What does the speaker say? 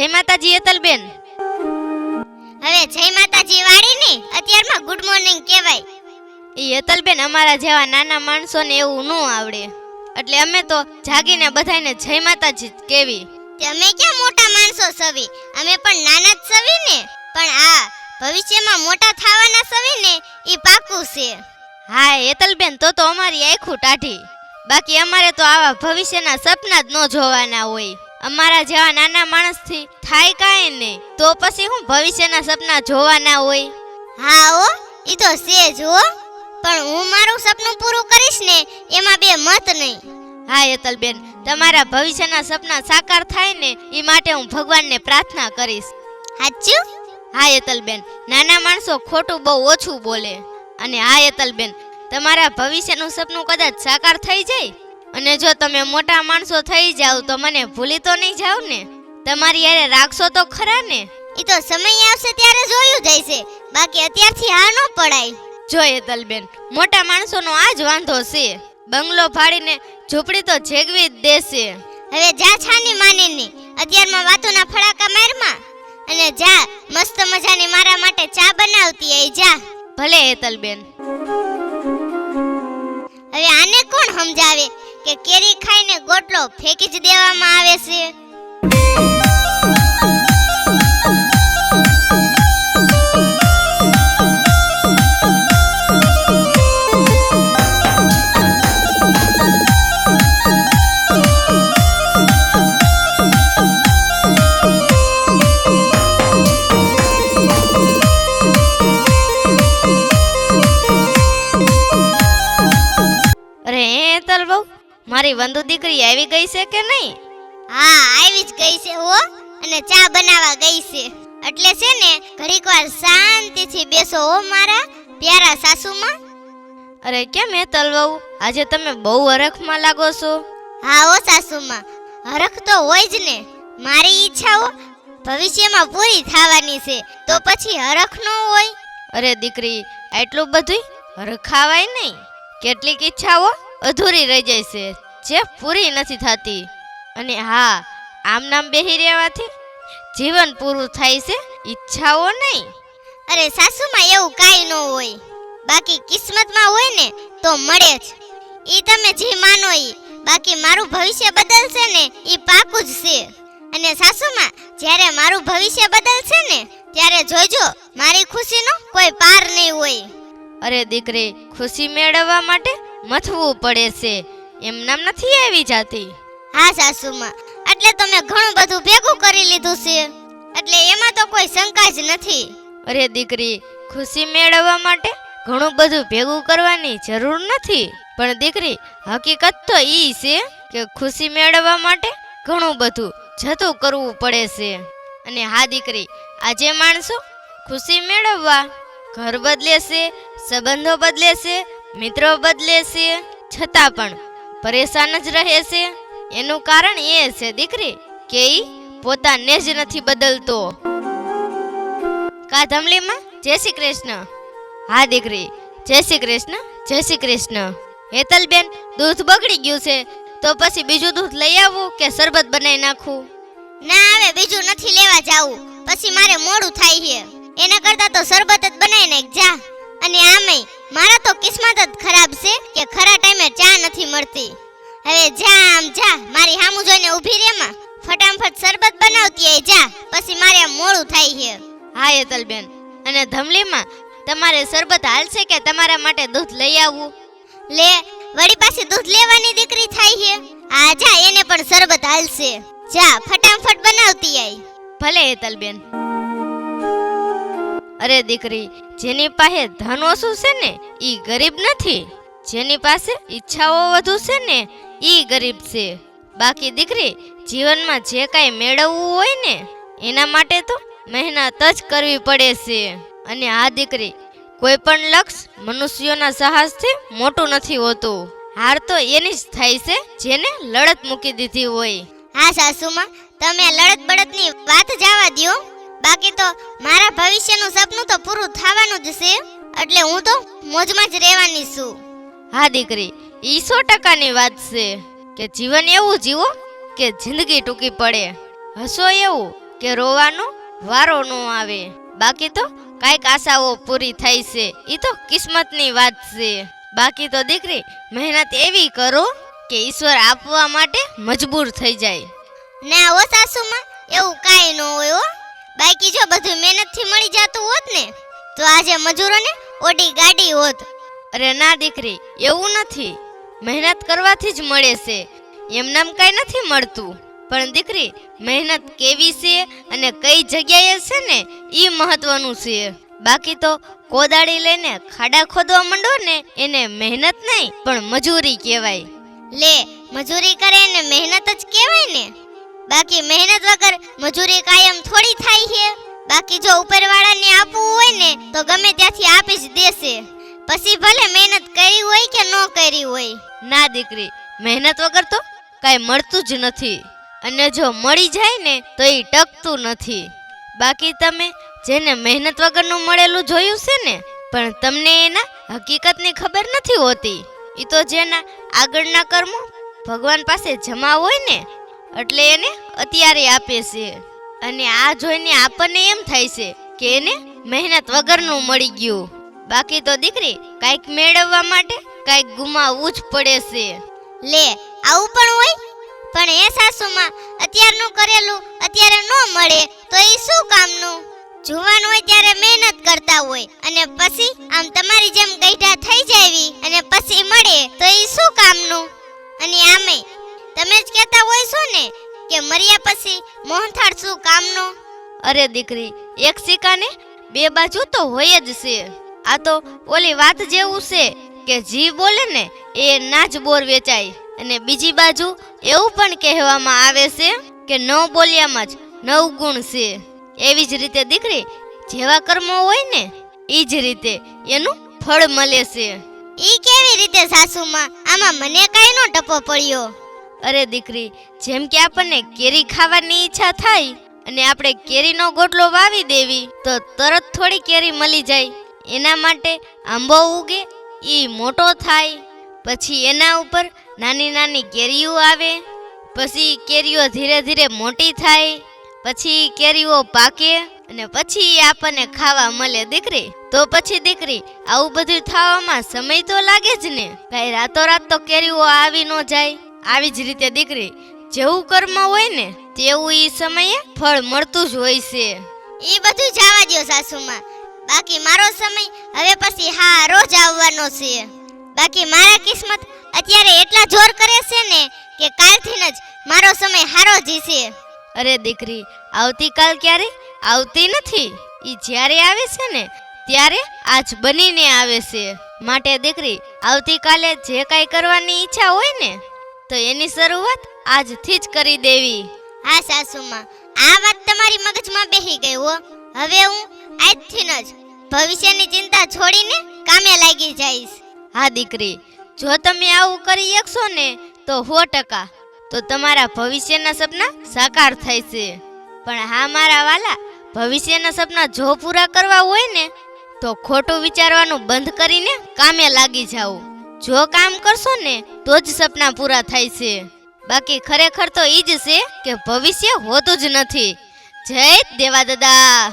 જય માતાજી હેતલબેન હવે જય માતાજી વાળી ને અત્યારમાં ગુડ મોર્નિંગ કહેવાય. એ હેતલબેન અમારા જેવા નાના માણસોને એવું ન આવડે. એટલે અમે તો જાગીને બધાને જય માતાજી કેવી અમે ક્યાં મોટા માણસો સવી? અમે પણ નાના જ સવી ને? પણ આ ભવિષ્યમાં મોટા થવાના સવી ને ઈ પાકું છે. હા હેતલબેન તો તો અમારી આખું ટાઢી. બાકી અમારે તો આવા ભવિષ્યના સપના જ ન જોવાના હોય. અમારા જેવા નાના માણસથી થાય કાંઈ નહીં. તો પછી હું ભવિષ્યના સપના જોવાના હોય. હા ઓ એ તો છે જ હો. પણ હું મારું સપનું પૂરું કરીશ ને એમાં બે મત નહીં. હા યતલબેન તમારા ભવિષ્યના સપના સાકાર થાય ને એ માટે હું ભગવાનને પ્રાર્થના કરીશ. સાચું હા યતલબેન નાના માણસો ખોટું બહુ ઓછું બોલે. અને હા યતલબેન તમારા ભવિષ્યનું સપનું કદાચ સાકાર થઈ જાય? અને જો તમે મોટા માણસો થઈ જાવ તો મને ભૂલી તો નહીં જાવ ને? તમારી યારે રાખશો તો ખરા ને? એ તો સમય આવશે ત્યારે જોયું જશે બાકી અત્યારથી હા ન પડાય. જો હેતલબેન મોટા માણસોનો આ જ વાંધો છે. બંગલો ફાડીને ઝૂંપડી તો જેગવી જ દેશે. હવે જા છાની માની ની અત્યારમાં વાતોના ફડાકા મારમાં. અને જા મસ્ત મજાની મારા માટે ચા બનાવતી આઈ જા. ભલે હેતલબેન હવે આને કોણ સમજાવે? કે કેરી ખાઈને ગોટલો ફેંકી જ દેવામાં આવે છે. મારી વંદુ દીકરી આવી ગઈ છે કે નહીં? હા આવી જ ગઈ છે હો. અને ચા બનાવવા ગઈ છે. એટલે છે ને ઘડીક વાર શાંતિથી બેસો હો મારા પ્યારા સાસુમાં. અરે કેમ એ બહુ આજે તમે બહુ હરખમાં લાગો છો. હા હો સાસુમાં. હરખ તો હોય જ ને. મારી ઈચ્છાઓ ભવિષ્યમાં પૂરી થવાની છે. તો પછી હરખ ન હોય. અરે દીકરી એટલું બધું હરખાવાય નહીં. કેટલીક ઈચ્છાઓ અધૂરી રહી જાય છે જે પૂરી નથી થતી. અને હા આમ નામ બેહી રહેવાથી જીવન પૂરું થાય છે ઈચ્છાઓ નહીં. અરે સાસુમાં એવું કાંઈ ન હોય. બાકી કિસ્મતમાં હોય ને તો મળે જ. ઈ તમે જે માનો ઈ. બાકી મારું ભવિષ્ય બદલશે ને ઈ પાકું જ છે. અને સાસુમાં જ્યારે મારું ભવિષ્ય બદલશે ને ત્યારે જોજો મારી ખુશીનો કોઈ પાર નહીં હોય. અરે દીકરી ખુશી મેળવવા માટે મથવું પડે છે. એમ નામ નથી આવી જાતી. હા સાસુમાં. એટલે તમે ઘણું બધું ભેગું કરી લીધું છે. એટલે એમાં તો કોઈ શંકા જ નથી. અરે દીકરી ખુશી મેળવવા માટે ઘણું બધું ભેગું કરવાની જરૂર નથી. પણ દીકરી હકીકત તો ઈ છે કે ખુશી મેળવવા માટે ઘણું બધું જતું કરવું પડે છે. અને હા દીકરી આજે માણસો ખુશી મેળવવા ઘર બદલે છે સંબંધો બદલે છે મિત્રો બદલે છે, છતાં પણ પરેશાન જ રહે છે. એનું કારણ એ છે, દીકરી, કે ઈ પોતાને જ નથી બદલતો. કા જય શ્રી કૃષ્ણ. હા, દીકરી, જય શ્રી કૃષ્ણ, જય શ્રી કૃષ્ણ. હેતલબેન, દૂધ બગડી ગયું છે, તો પછી બીજું દૂધ લઈ આવું કે શરબત બનાવી નાખું? ના, હવે બીજું નથી લેવા જાવું. પછી મારે મોડું થાય છે. એના કરતા તો શરબત જ બનાવી નાખ, જા. અને આમેય મારા તો કિસ્મત જ ખરાબ છે કે ખરા ટાઈમે ચા નથી મળતી. હવે જા આમ જા મારી હામું જોઈને ઊભી રે માં. ફટાફટ શરબત બનાવતી આય જા પછી મારે મોડું થાય છે હા હેતલબેન અને ધમલીમાં તમારે શરબત હાલશે કે તમારા માટે દૂધ લઈ આવવું લે વળી પાછી દૂધ લેવાની દીકરી થાય છે આ જા એને પણ શરબત હાલશે. જા ફટાફટ બનાવતી આય. ભલે હેતલબેન અરે દીકરી, જેની પાસે ધન ઓછું છે ને એ ગરીબ નથી. જેની પાસે ઈચ્છાઓ વધુ છે ને એ ગરીબ છે. બાકી દીકરી, જીવનમાં જે કાંઈ મેળવવું હોય ને, એના માટે તો મહેનત જ કરવી પડે છે. અને આ દીકરી કોઈ પણ લક્ષ્ય મનુષ્યોના સાહસથી મોટું નથી હોતું. હાર તો એની જ થાય છે, જેને લડત મૂકી દીધી હોય. હા સાસુમાં, તમે લડત બળતની વાત જવા દ્યો. બાકી તો મારા ભવિષ્યનું સપનું તો પૂરું થવાનું જ છે. એટલે હું તો મોજમાં જ રહેવાની છું. હા દીકરી ઈ સો ટકાની વાત છે કે જીવન એવું જીવો કે જિંદગી ટૂંકી પડે. હસો એવું કે રોવાનો વારો ન આવે. બાકી તો કાંઈક આશાઓ પૂરી થાય છે. એ તો કિસ્મતની વાત છે. બાકી તો દીકરી મહેનત એવી કરો કે ઈશ્વર આપવા માટે મજબૂર થઈ જાય. ના ઓ સાસુમાં એવું કાંઈ ન હોય હો. બાકી જો બધું મહેનતથી મળી જતું હોત ને તો આજે મજૂરોને ઓડી ગાડી હોત. અરે ના દીકરી એવું નથી. મહેનત કરવાથી જ મળે છે. એમનામ કાંઈ નથી મળતું. પણ દીકરી મહેનત કેવી છે અને કઈ જગ્યાએ છે ને એ મહત્વનું છે. બાકી તો કોદાળી લઈને ખાડા ખોદવા માંડો ને એને મહેનત નહીં પણ મજૂરી કહેવાય. લે મજૂરી કરે ને મહેનત જ કહેવાય ને. બાકી મહેનત વગર મજૂરી કાયમ થોડી થાય છે. બાકી જો ઉપરવાળાને આપવું હોય ને, તો ગમે ત્યાંથી આપી જ દેશે. પછી ભલે મહેનત કરી હોય કે ન કરી હોય. ના દીકરી, મહેનત વગર તો કાંઈ મળતું જ નથી. અને જો મળી જાય ને, તો એ ટકતું નથી. બાકી તમે જેને મહેનત વગરનું મળેલું જોયું છે ને, પણ તમને એના હકીકતની ખબર નથી હોતી. એ તો જેના આગળના કર્મો ભગવાન પાસે જમા હોય ને એટલે એને અત્યારે આપે છે. અને આ જોઈને આપણને એમ થાય છે કે એને મહેનત વગરનું મળી ગયું. બાકી તો દીકરી કાંઈક મેળવવા માટે કાંઈક ગુમાવવું જ પડે છે. લે, આવું પણ હોય? પણ એ સાસુમાં અત્યારનું કરેલું અત્યારે ન મળે, તો એ શું કામનું? જુવાન હોય ત્યારે મહેનત કરતા હોય, અને પછી આમ તમારી જેમ ગઈઢા થઈ જાવી અને પછી મળે, તો એ શું કામનું? અને આમે તમે જ કહેતા હોય છો ને કે મર્યા પછી મોહનથાળ શું કામનો? અરે દીકરી એક સિક્કાને બે બાજુ તો હોય જ છે. આ તો ઓલી વાત જેવું છે કે જી બોલે ને એ ના જ બોર વેચાય. અને બીજી બાજુ એવું પણ કહેવામાં આવે છે કે ન બોલ્યામાં જ નવ ગુણ છે. એવી જ રીતે દીકરી જેવા કર્મો હોય ને એ જ રીતે એનું ફળ મળે છે. ઈ કેવી રીતે સાસુમાં? આમાં મને કાંઈનો ટપો પડ્યો. અરે દીકરી, જેમ કે આપણને કેરી ખાવાની ઈચ્છા થાય અને આપણે કેરીનો ગોટલો વાવી દેવી, તો તરત થોડી કેરી મળી જાય. એના માટે આંબો ઉગે એ મોટો થાય. પછી એના ઉપર નાની નાની કેરીઓ આવે. પછી કેરીઓ ધીરે ધીરે મોટી થાય. પછી કેરીઓ પાકે અને પછી આપણને ખાવા મળે દીકરી. તો પછી દીકરી, આવું બધું થવામાં સમય તો લાગે જ ને? કાંઈ રાતોરાત તો કેરીઓ આવી ન જાય. આવી જ રીતે દીકરી જેવું કર્મ હોય ને તેવું એ સમયે ફળ મળતું જ હોય છે. એ બધું જવા દ્યો સાસુમાં. બાકી મારો સમય હવે પછી હા રોજ આવવાનો છે. બાકી મારા કિસ્મત અત્યારે એટલા જોર કરે છે ને કે કાલથી જ મારો સમય હારો જીશે અરે દીકરી આવતીકાલ ક્યારે? આવતી નથી. એ જ્યારે આવે છે ને ત્યારે આજ બનીને આવે છે. માટે દીકરી આવતીકાલે જે કાંઈ કરવાની ઈચ્છા હોય ને તો એની શરૂઆત આજથી જ કરી દેવી. હા સાસુમાં. આ વાત તમારી મગજમાં બેહી ગઈ હો. હવે હું આજથી જ ભવિષ્યની ચિંતા છોડીને કામે લાગી જઈશ. હા દીકરી. જો તમે આવું કરી શકશો ને તો સો ટકા. તો તમારા ભવિષ્યના સપના સાકાર થાય છે પણ હા મારા વાલા ભવિષ્યના સપના જો પૂરા કરવા હોય ને તો ખોટું વિચારવાનું બંધ કરીને કામે લાગી જાઓ. જો કામ કરશો ને, તો જ સપના પૂરા થાય છે. બાકી ખરેખર તો ઈ જ છે કે ભવિષ્ય હોતું જ નથી. જય દેવા દાદા